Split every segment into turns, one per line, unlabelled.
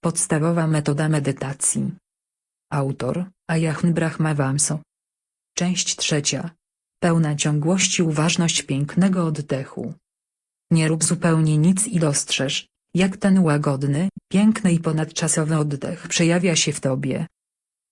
Podstawowa metoda medytacji. Autor, Ayahn Brahma Vamso. Część trzecia. Pełna ciągłości uważność pięknego oddechu. Nie rób zupełnie nic i dostrzeż, jak ten łagodny, piękny i ponadczasowy oddech przejawia się w tobie.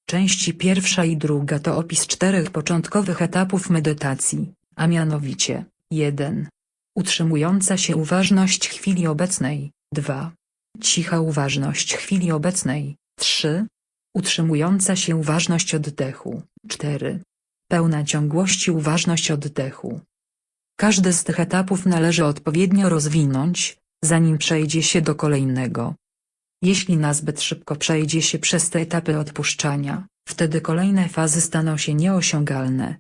Części pierwsza i druga to opis czterech początkowych etapów medytacji, a mianowicie 1. Utrzymująca się uważność chwili obecnej 2. Cicha uważność chwili obecnej 3. Utrzymująca się uważność oddechu 4. Pełna ciągłości uważność oddechu. Każdy z tych etapów należy odpowiednio rozwinąć, zanim przejdzie się do kolejnego. Jeśli nazbyt szybko przejdzie się przez te etapy odpuszczania, wtedy kolejne fazy staną się nieosiągalne.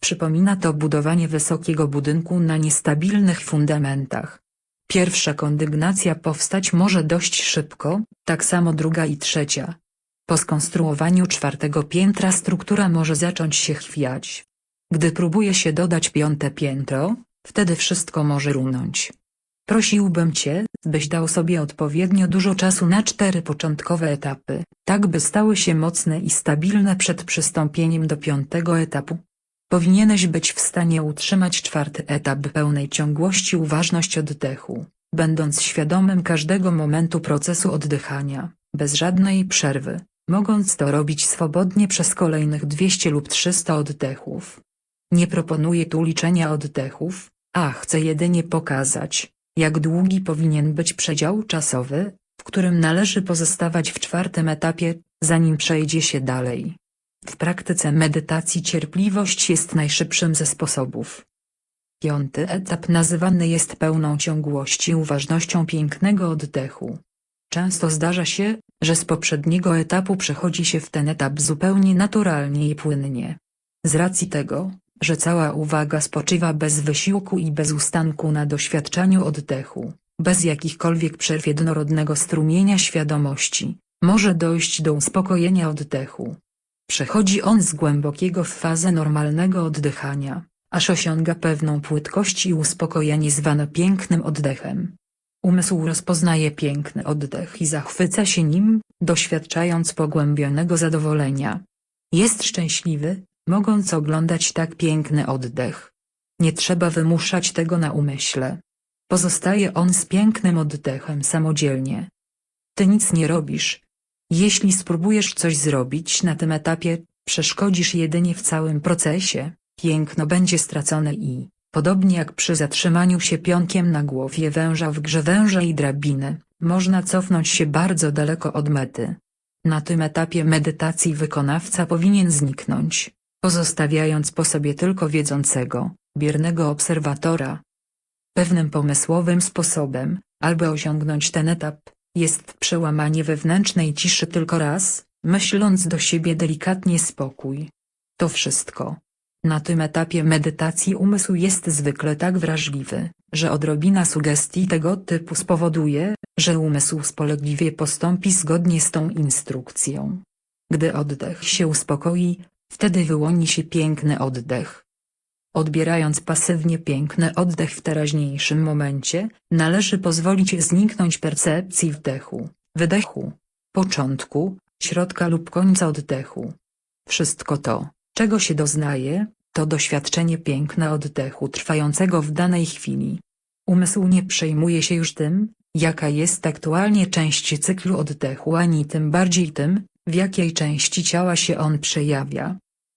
Przypomina to budowanie wysokiego budynku na niestabilnych fundamentach. Pierwsza kondygnacja powstać może dość szybko, tak samo druga i trzecia. Po skonstruowaniu czwartego piętra struktura może zacząć się chwiać. Gdy próbuje się dodać piąte piętro, wtedy wszystko może runąć. Prosiłbym Cię, byś dał sobie odpowiednio dużo czasu na cztery początkowe etapy, tak by stały się mocne i stabilne przed przystąpieniem do piątego etapu. Powinieneś być w stanie utrzymać czwarty etap pełnej ciągłości uważność oddechu, będąc świadomym każdego momentu procesu oddychania, bez żadnej przerwy, mogąc to robić swobodnie przez kolejnych 200 lub 300 oddechów. Nie proponuję tu liczenia oddechów, a chcę jedynie pokazać, jak długi powinien być przedział czasowy, w którym należy pozostawać w czwartym etapie, zanim przejdzie się dalej. W praktyce medytacji cierpliwość jest najszybszym ze sposobów. Piąty etap nazywany jest pełną ciągłości uważnością pięknego oddechu. Często zdarza się, że z poprzedniego etapu przechodzi się w ten etap zupełnie naturalnie i płynnie. Z racji tego, że cała uwaga spoczywa bez wysiłku i bez ustanku na doświadczaniu oddechu, bez jakichkolwiek przerw jednorodnego strumienia świadomości, może dojść do uspokojenia oddechu. Przechodzi on z głębokiego w fazę normalnego oddychania, aż osiąga pewną płytkość i uspokojenie zwane pięknym oddechem. Umysł rozpoznaje piękny oddech i zachwyca się nim, doświadczając pogłębionego zadowolenia. Jest szczęśliwy, mogąc oglądać tak piękny oddech. Nie trzeba wymuszać tego na umyśle. Pozostaje on z pięknym oddechem samodzielnie. Ty nic nie robisz. Jeśli spróbujesz coś zrobić na tym etapie, przeszkodzisz jedynie w całym procesie, piękno będzie stracone i, podobnie jak przy zatrzymaniu się pionkiem na głowie węża w grze węża i drabiny, można cofnąć się bardzo daleko od mety. Na tym etapie medytacji wykonawca powinien zniknąć, pozostawiając po sobie tylko wiedzącego, biernego obserwatora. Pewnym pomysłowym sposobem, aby osiągnąć ten etap, jest przełamanie wewnętrznej ciszy tylko raz, myśląc do siebie delikatnie spokój. To wszystko. Na tym etapie medytacji umysł jest zwykle tak wrażliwy, że odrobina sugestii tego typu spowoduje, że umysł spolegliwie postąpi zgodnie z tą instrukcją. Gdy oddech się uspokoi, wtedy wyłoni się piękny oddech. Odbierając pasywnie piękny oddech w teraźniejszym momencie, należy pozwolić zniknąć percepcji wdechu, wydechu, początku, środka lub końca oddechu. Wszystko to, czego się doznaje, to doświadczenie piękna oddechu trwającego w danej chwili. Umysł nie przejmuje się już tym, jaka jest aktualnie część cyklu oddechu ani tym bardziej tym, w jakiej części ciała się on przejawia.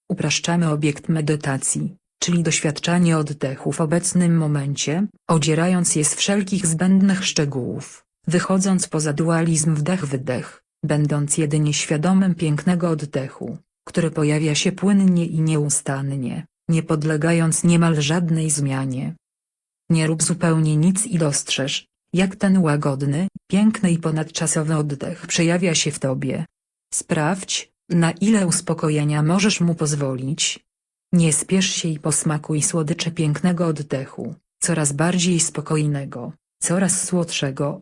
Upraszczamy obiekt medytacji, czyli doświadczanie oddechu w obecnym momencie, odzierając je z wszelkich zbędnych szczegółów, wychodząc poza dualizm wdech-wydech, będąc jedynie świadomym pięknego oddechu, który pojawia się płynnie i nieustannie, nie podlegając niemal żadnej zmianie. Nie rób zupełnie nic i dostrzeż, jak ten łagodny, piękny i ponadczasowy oddech przejawia się w tobie. Sprawdź, na ile uspokojenia możesz mu pozwolić. Nie spiesz się i posmakuj słodycze pięknego oddechu, coraz bardziej spokojnego, coraz słodszego.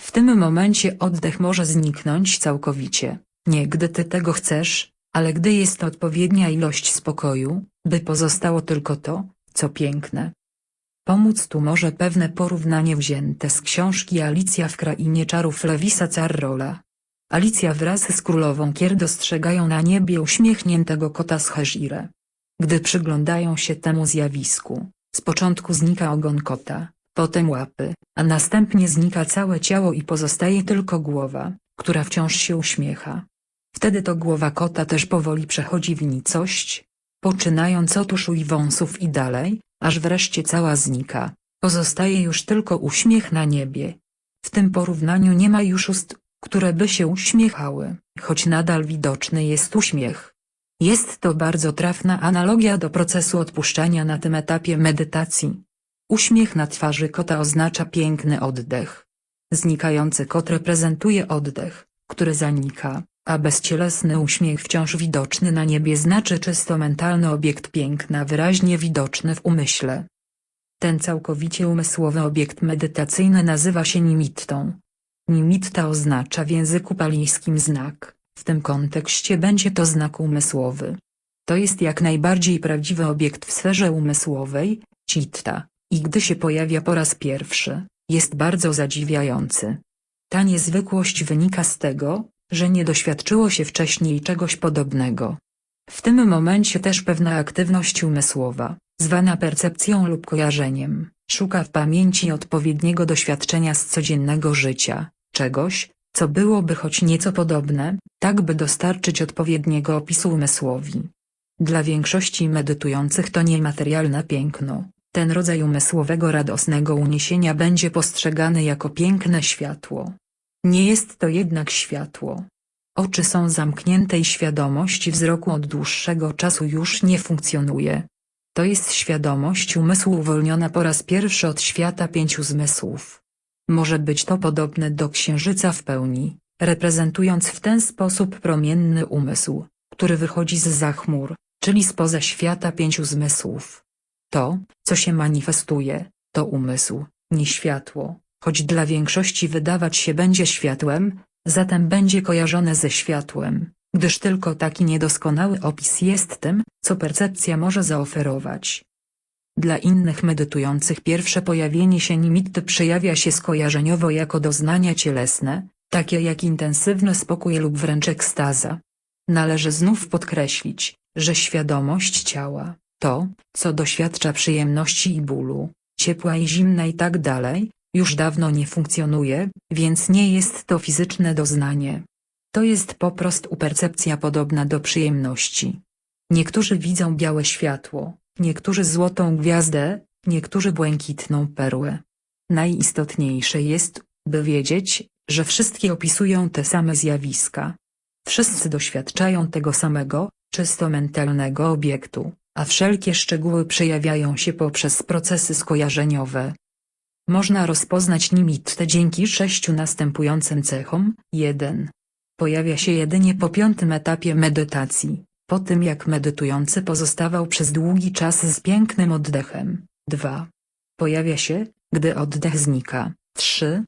W tym momencie oddech może zniknąć całkowicie, nie gdy ty tego chcesz, ale gdy jest odpowiednia ilość spokoju, by pozostało tylko to, co piękne. Pomóc tu może pewne porównanie wzięte z książki Alicja w Krainie Czarów Lewisa Carrolla. Alicja wraz z królową Kier dostrzegają na niebie uśmiechniętego kota z Hezire. Gdy przyglądają się temu zjawisku, z początku znika ogon kota, potem łapy, a następnie znika całe ciało i pozostaje tylko głowa, która wciąż się uśmiecha. Wtedy to głowa kota też powoli przechodzi w nicość, poczynając od uszu i wąsów i dalej, aż wreszcie cała znika. Pozostaje już tylko uśmiech na niebie. W tym porównaniu nie ma już ust, które by się uśmiechały, choć nadal widoczny jest uśmiech. Jest to bardzo trafna analogia do procesu odpuszczania na tym etapie medytacji. Uśmiech na twarzy kota oznacza piękny oddech. Znikający kot reprezentuje oddech, który zanika, a bezcielesny uśmiech wciąż widoczny na niebie znaczy czysto mentalny obiekt piękna wyraźnie widoczny w umyśle. Ten całkowicie umysłowy obiekt medytacyjny nazywa się nimittą. Nimitta oznacza w języku palijskim znak, w tym kontekście będzie to znak umysłowy. To jest jak najbardziej prawdziwy obiekt w sferze umysłowej, citta, i gdy się pojawia po raz pierwszy, jest bardzo zadziwiający. Ta niezwykłość wynika z tego, że nie doświadczyło się wcześniej czegoś podobnego. W tym momencie też pewna aktywność umysłowa, zwana percepcją lub kojarzeniem, szuka w pamięci odpowiedniego doświadczenia z codziennego życia, czegoś, co byłoby choć nieco podobne, tak by dostarczyć odpowiedniego opisu umysłowi. Dla większości medytujących to niematerialne piękno, ten rodzaj umysłowego radosnego uniesienia będzie postrzegany jako piękne światło. Nie jest to jednak światło. Oczy są zamknięte i świadomość wzroku od dłuższego czasu już nie funkcjonuje. To jest świadomość umysłu uwolniona po raz pierwszy od świata pięciu zmysłów. Może być to podobne do księżyca w pełni, reprezentując w ten sposób promienny umysł, który wychodzi z zachmur, czyli spoza świata pięciu zmysłów. To, co się manifestuje, to umysł, nie światło, choć dla większości wydawać się będzie światłem, zatem będzie kojarzone ze światłem, gdyż tylko taki niedoskonały opis jest tym, co percepcja może zaoferować. Dla innych medytujących pierwsze pojawienie się nimitty przejawia się skojarzeniowo jako doznania cielesne, takie jak intensywny spokój lub wręcz ekstaza. Należy znów podkreślić, że świadomość ciała, to, co doświadcza przyjemności i bólu, ciepła i zimna i tak dalej, już dawno nie funkcjonuje, więc nie jest to fizyczne doznanie. To jest po prostu percepcja podobna do przyjemności. Niektórzy widzą białe światło, niektórzy złotą gwiazdę, niektórzy błękitną perłę. Najistotniejsze jest, by wiedzieć, że wszystkie opisują te same zjawiska. Wszyscy doświadczają tego samego, czysto mentalnego obiektu, a wszelkie szczegóły przejawiają się poprzez procesy skojarzeniowe. Można rozpoznać nimittę dzięki sześciu następującym cechom. 1. Pojawia się jedynie po piątym etapie medytacji, po tym jak medytujący pozostawał przez długi czas z pięknym oddechem. 2. Pojawia się, gdy oddech znika. 3.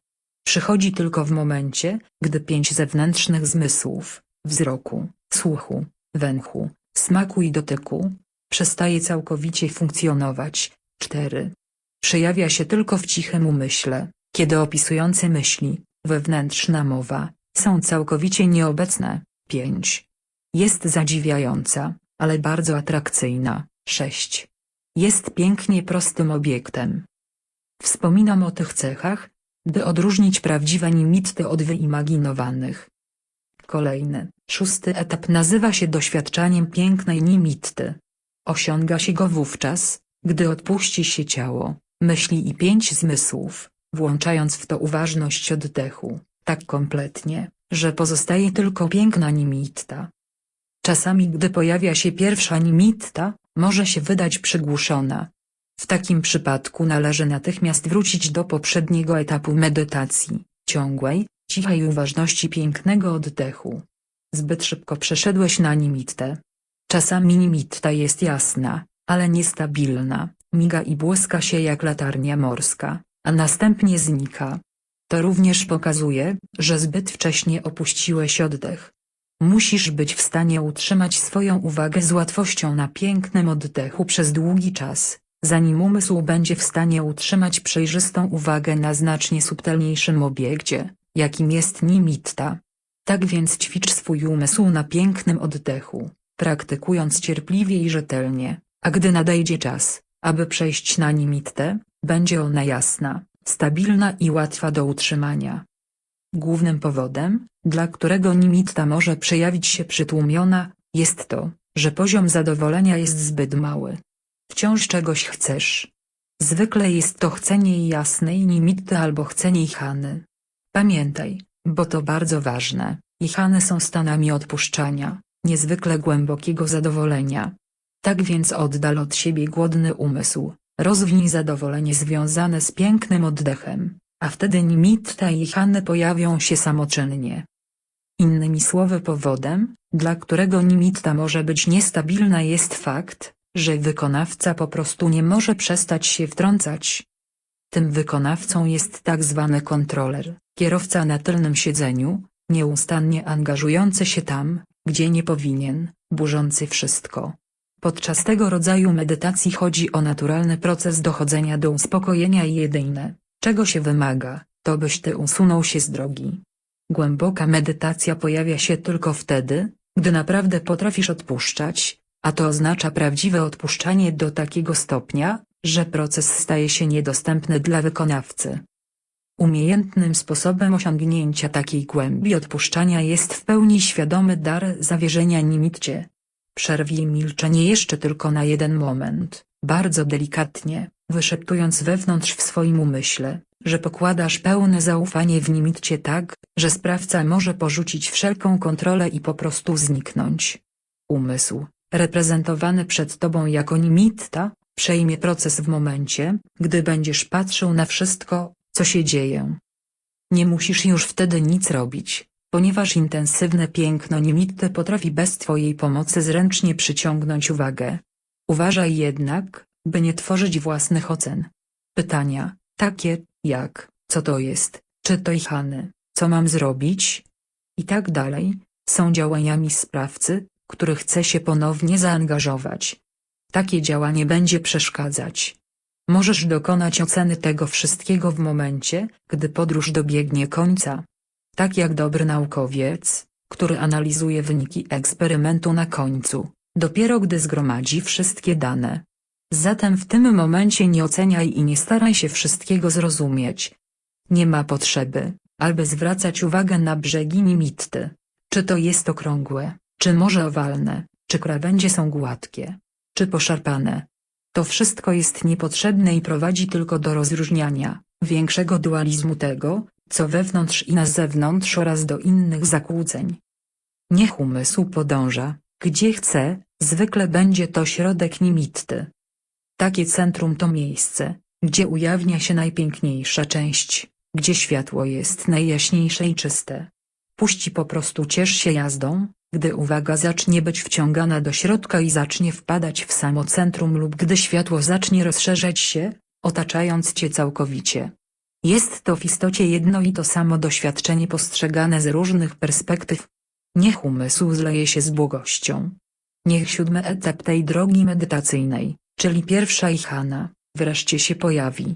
Przychodzi tylko w momencie, gdy pięć zewnętrznych zmysłów wzroku, słuchu, węchu, smaku i dotyku przestaje całkowicie funkcjonować. 4. Przejawia się tylko w cichym umyśle, kiedy opisujący myśli, wewnętrzna mowa, są całkowicie nieobecne. 5. Jest zadziwiająca, ale bardzo atrakcyjna. 6. Jest pięknie prostym obiektem. Wspominam o tych cechach, by odróżnić prawdziwe nimitty od wyimaginowanych. Kolejny, szósty etap nazywa się doświadczaniem pięknej nimitty. Osiąga się go wówczas, gdy odpuści się ciało, myśli i pięć zmysłów, włączając w to uważność oddechu, tak kompletnie, że pozostaje tylko piękna nimitta. Czasami gdy pojawia się pierwsza nimitta, może się wydać przygłuszona. W takim przypadku należy natychmiast wrócić do poprzedniego etapu medytacji, ciągłej, cichej uważności pięknego oddechu. Zbyt szybko przeszedłeś na nimittę. Czasami nimitta jest jasna, ale niestabilna, miga i błyska się jak latarnia morska, a następnie znika. To również pokazuje, że zbyt wcześnie opuściłeś oddech. Musisz być w stanie utrzymać swoją uwagę z łatwością na pięknym oddechu przez długi czas, zanim umysł będzie w stanie utrzymać przejrzystą uwagę na znacznie subtelniejszym obiekcie, jakim jest nimitta. Tak więc ćwicz swój umysł na pięknym oddechu, praktykując cierpliwie i rzetelnie, a gdy nadejdzie czas, aby przejść na nimittę, będzie ona jasna, stabilna i łatwa do utrzymania. Głównym powodem, dla którego nimitta może przejawić się przytłumiona, jest to, że poziom zadowolenia jest zbyt mały. Wciąż czegoś chcesz. Zwykle jest to chcenie jasnej nimitty albo chcenie chany. Pamiętaj, bo to bardzo ważne, chany są stanami odpuszczania, niezwykle głębokiego zadowolenia. Tak więc oddal od siebie głodny umysł, rozwinij zadowolenie związane z pięknym oddechem, a wtedy nimitta i chany pojawią się samoczynnie. Innymi słowy powodem, dla którego nimitta może być niestabilna jest fakt, że wykonawca po prostu nie może przestać się wtrącać. Tym wykonawcą jest tak zwany kontroler, kierowca na tylnym siedzeniu, nieustannie angażujący się tam, gdzie nie powinien, burzący wszystko. Podczas tego rodzaju medytacji chodzi o naturalny proces dochodzenia do uspokojenia i jedyne, czego się wymaga, to byś ty usunął się z drogi. Głęboka medytacja pojawia się tylko wtedy, gdy naprawdę potrafisz odpuszczać, a to oznacza prawdziwe odpuszczanie do takiego stopnia, że proces staje się niedostępny dla wykonawcy. Umiejętnym sposobem osiągnięcia takiej głębi odpuszczania jest w pełni świadomy dar zawierzenia nimitcie. Przerwij milczenie jeszcze tylko na jeden moment, bardzo delikatnie, wyszeptując wewnątrz w swoim umyśle, że pokładasz pełne zaufanie w nimitcie tak, że sprawca może porzucić wszelką kontrolę i po prostu zniknąć. Umysł, reprezentowany przed tobą jako nimitta, przejmie proces w momencie, gdy będziesz patrzył na wszystko, co się dzieje. Nie musisz już wtedy nic robić, ponieważ intensywne piękno nimitty potrafi bez twojej pomocy zręcznie przyciągnąć uwagę. Uważaj jednak, by nie tworzyć własnych ocen. Pytania, takie, jak, co to jest, czy to Ihany, co mam zrobić? I tak dalej, są działaniami sprawcy, który chce się ponownie zaangażować. Takie działanie będzie przeszkadzać. Możesz dokonać oceny tego wszystkiego w momencie, gdy podróż dobiegnie końca. Tak jak dobry naukowiec, który analizuje wyniki eksperymentu na końcu, dopiero gdy zgromadzi wszystkie dane. Zatem w tym momencie nie oceniaj i nie staraj się wszystkiego zrozumieć. Nie ma potrzeby, aby zwracać uwagę na brzegi nimitty. Czy to jest okrągłe, czy może owalne, czy krawędzie są gładkie, czy poszarpane. To wszystko jest niepotrzebne i prowadzi tylko do rozróżniania, większego dualizmu tego, co wewnątrz i na zewnątrz oraz do innych zakłóceń. Niech umysł podąża, gdzie chce, zwykle będzie to środek nimitty. Takie centrum to miejsce, gdzie ujawnia się najpiękniejsza część, gdzie światło jest najjaśniejsze i czyste. Puści po prostu ciesz się jazdą, gdy uwaga zacznie być wciągana do środka i zacznie wpadać w samo centrum lub gdy światło zacznie rozszerzać się, otaczając cię całkowicie. Jest to w istocie jedno i to samo doświadczenie postrzegane z różnych perspektyw. Niech umysł zleje się z błogością. Niech siódmy etap tej drogi medytacyjnej, czyli pierwsza ichana, wreszcie się pojawi.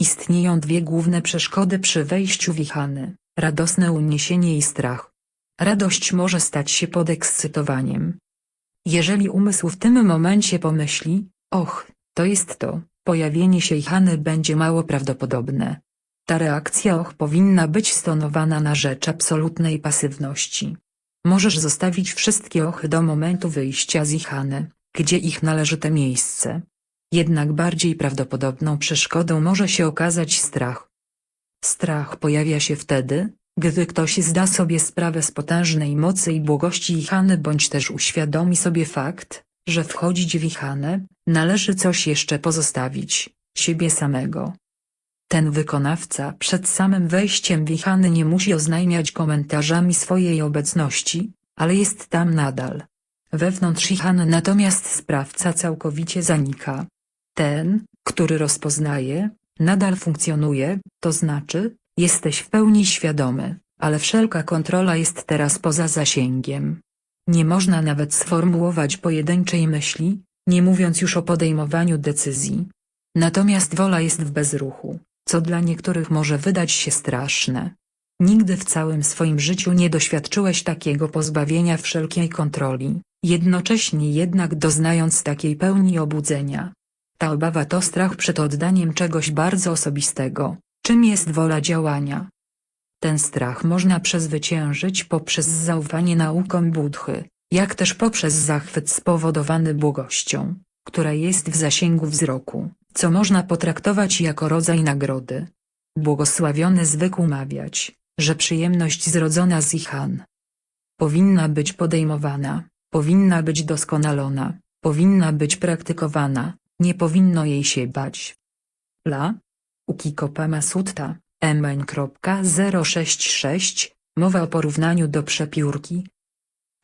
Istnieją dwie główne przeszkody przy wejściu w ichany, radosne uniesienie i strach. Radość może stać się podekscytowaniem. Jeżeli umysł w tym momencie pomyśli, och, to jest to, pojawienie się Ihany będzie mało prawdopodobne. Ta reakcja och powinna być stonowana na rzecz absolutnej pasywności. Możesz zostawić wszystkie ochy do momentu wyjścia z Ihany, gdzie ich należyte miejsce. Jednak bardziej prawdopodobną przeszkodą może się okazać strach. Strach pojawia się wtedy, gdy ktoś zda sobie sprawę z potężnej mocy i błogości Ihany bądź też uświadomi sobie fakt, że wchodzić w należy coś jeszcze pozostawić, siebie samego. Ten wykonawca przed samym wejściem w nie musi oznajmiać komentarzami swojej obecności, ale jest tam nadal. Wewnątrz Ihany natomiast sprawca całkowicie zanika. Ten, który rozpoznaje, nadal funkcjonuje, to znaczy, jesteś w pełni świadomy, ale wszelka kontrola jest teraz poza zasięgiem. Nie można nawet sformułować pojedynczej myśli, nie mówiąc już o podejmowaniu decyzji. Natomiast wola jest w bezruchu, co dla niektórych może wydać się straszne. Nigdy w całym swoim życiu nie doświadczyłeś takiego pozbawienia wszelkiej kontroli, jednocześnie jednak doznając takiej pełni obudzenia. Ta obawa to strach przed oddaniem czegoś bardzo osobistego, czym jest wola działania. Ten strach można przezwyciężyć poprzez zaufanie naukom Budhy, jak też poprzez zachwyt spowodowany błogością, która jest w zasięgu wzroku, co można potraktować jako rodzaj nagrody. Błogosławiony zwykł mawiać, że przyjemność zrodzona z Ihan powinna być podejmowana, powinna być doskonalona, powinna być praktykowana, nie powinno jej się bać. La? Ukikopama Sutta, MN.066, mowa o porównaniu do przepiórki.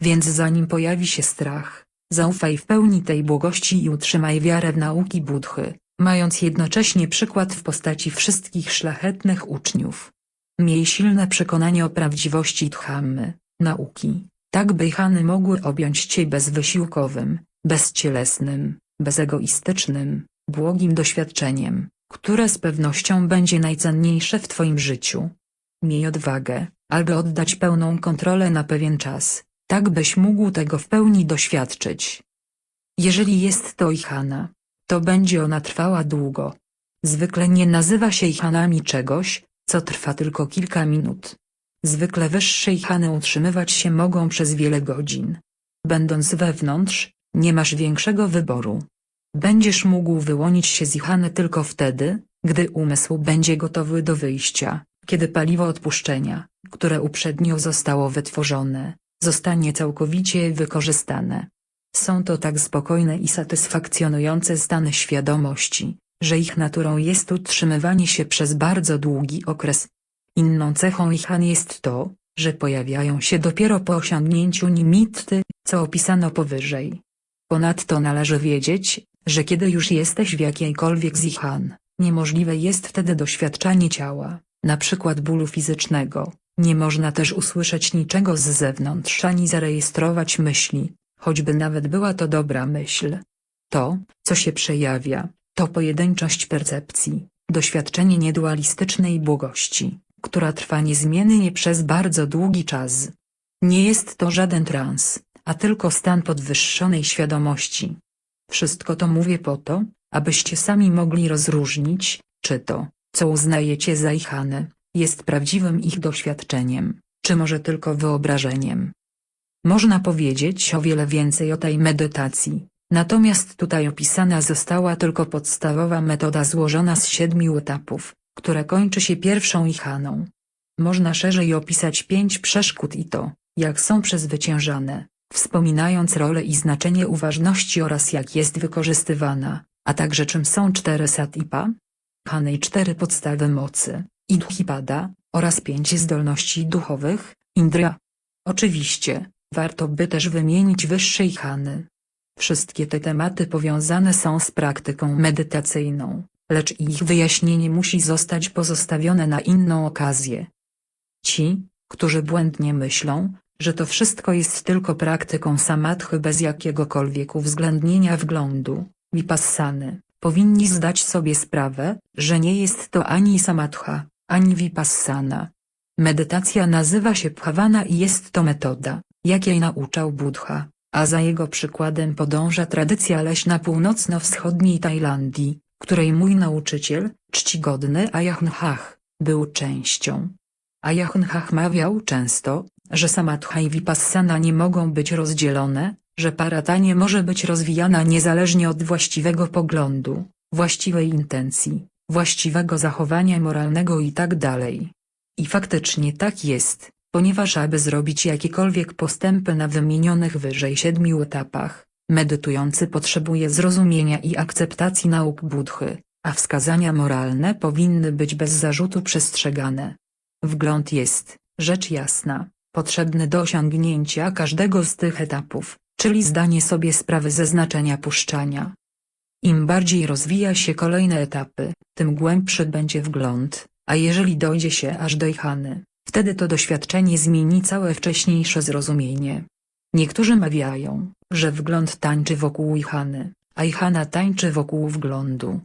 Więc zanim pojawi się strach, zaufaj w pełni tej błogości i utrzymaj wiarę w nauki Budhy, mając jednocześnie przykład w postaci wszystkich szlachetnych uczniów. Miej silne przekonanie o prawdziwości Dhammy, nauki, tak by Hany mogły objąć Cię bezwysiłkowym, bezcielesnym, bezegoistycznym, błogim doświadczeniem, które z pewnością będzie najcenniejsze w Twoim życiu. Miej odwagę, aby oddać pełną kontrolę na pewien czas, tak byś mógł tego w pełni doświadczyć. Jeżeli jest to Ihana, to będzie ona trwała długo. Zwykle nie nazywa się Ihanami czegoś, co trwa tylko kilka minut. Zwykle wyższe Ihany utrzymywać się mogą przez wiele godzin. Będąc wewnątrz, nie masz większego wyboru. Będziesz mógł wyłonić się z Ihany tylko wtedy, gdy umysł będzie gotowy do wyjścia, kiedy paliwo odpuszczenia, które uprzednio zostało wytworzone, zostanie całkowicie wykorzystane. Są to tak spokojne i satysfakcjonujące stany świadomości, że ich naturą jest utrzymywanie się przez bardzo długi okres. Inną cechą Ihan jest to, że pojawiają się dopiero po osiągnięciu nimitty, co opisano powyżej. Ponadto należy wiedzieć, że kiedy już jesteś w jakiejkolwiek z Ihan, niemożliwe jest wtedy doświadczanie ciała, na przykład bólu fizycznego, nie można też usłyszeć niczego z zewnątrz ani zarejestrować myśli, choćby nawet była to dobra myśl. To, co się przejawia, to pojedynczość percepcji, doświadczenie niedualistycznej błogości, która trwa niezmiennie przez bardzo długi czas. Nie jest to żaden trans, a tylko stan podwyższonej świadomości. Wszystko to mówię po to, abyście sami mogli rozróżnić, czy to, co uznajecie za ichane, jest prawdziwym ich doświadczeniem, czy może tylko wyobrażeniem. Można powiedzieć o wiele więcej o tej medytacji, natomiast tutaj opisana została tylko podstawowa metoda złożona z siedmiu etapów, która kończy się pierwszą ichaną. Można szerzej opisać pięć przeszkód i to, jak są przezwyciężane, wspominając rolę i znaczenie uważności oraz jak jest wykorzystywana, a także czym są cztery satipa, Hany i cztery podstawy mocy, Idhipada, oraz pięć zdolności duchowych, Indra. Oczywiście, warto by też wymienić wyższej Hany. Wszystkie te tematy powiązane są z praktyką medytacyjną, lecz ich wyjaśnienie musi zostać pozostawione na inną okazję. Ci, którzy błędnie myślą, że to wszystko jest tylko praktyką samadhy bez jakiegokolwiek uwzględnienia wglądu, vipassany, powinni zdać sobie sprawę, że nie jest to ani samadha, ani vipassana. Medytacja nazywa się bhavana i jest to metoda, jakiej nauczał Buddha, a za jego przykładem podąża tradycja leśna północno-wschodniej Tajlandii, której mój nauczyciel, czcigodny Ayatollah, był częścią. Ayatollah mawiał często, że samadha i vipassana nie mogą być rozdzielone, że parata nie może być rozwijana niezależnie od właściwego poglądu, właściwej intencji, właściwego zachowania moralnego itd. I faktycznie tak jest, ponieważ aby zrobić jakiekolwiek postępy na wymienionych wyżej siedmiu etapach, medytujący potrzebuje zrozumienia i akceptacji nauk Budhy, a wskazania moralne powinny być bez zarzutu przestrzegane. Wgląd jest, rzecz jasna, potrzebny do osiągnięcia każdego z tych etapów, czyli zdanie sobie sprawy ze znaczenia puszczania. Im bardziej rozwija się kolejne etapy, tym głębszy będzie wgląd, a jeżeli dojdzie się aż do Ihany, wtedy to doświadczenie zmieni całe wcześniejsze zrozumienie. Niektórzy mawiają, że wgląd tańczy wokół Ihany, a Ihana tańczy wokół wglądu.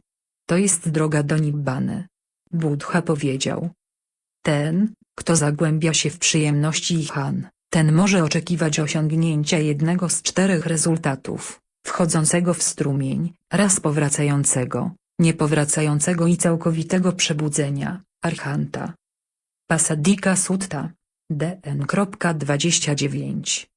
To jest droga do Nibbany. Buddha powiedział. Ten, Kto zagłębia się w przyjemności i han, ten może oczekiwać osiągnięcia jednego z czterech rezultatów, wchodzącego w strumień, raz powracającego, niepowracającego i całkowitego przebudzenia, archanta. Pasadika Sutta. DN.29